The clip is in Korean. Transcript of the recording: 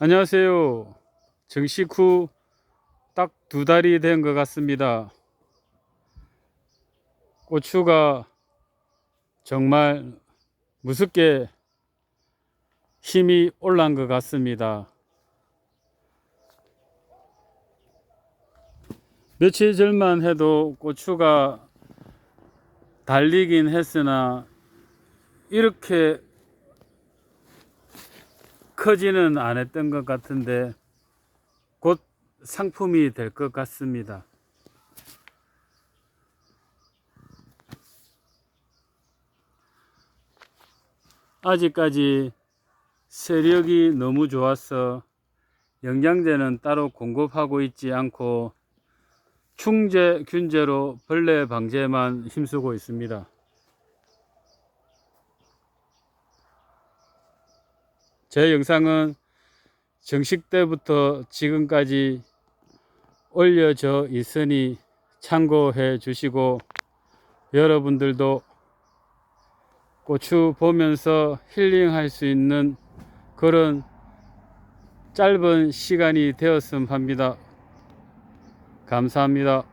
안녕하세요. 정식 후 딱 두 달이 된 것 같습니다. 고추가 정말 무섭게 힘이 올란 것 같습니다. 며칠 전만 해도 고추가 달리긴 했으나 이렇게 커지는 않았던 것 같은데 곧 상품이 될 것 같습니다. 아직까지 세력이 너무 좋아서 영양제는 따로 공급하고 있지 않고 충제 균제로 벌레 방제만 힘쓰고 있습니다. 제 영상은 정식 때부터 지금까지 올려져 있으니 참고해 주시고 여러분들도 고추 보면서 힐링할 수 있는 그런 짧은 시간이 되었으면 합니다. 감사합니다.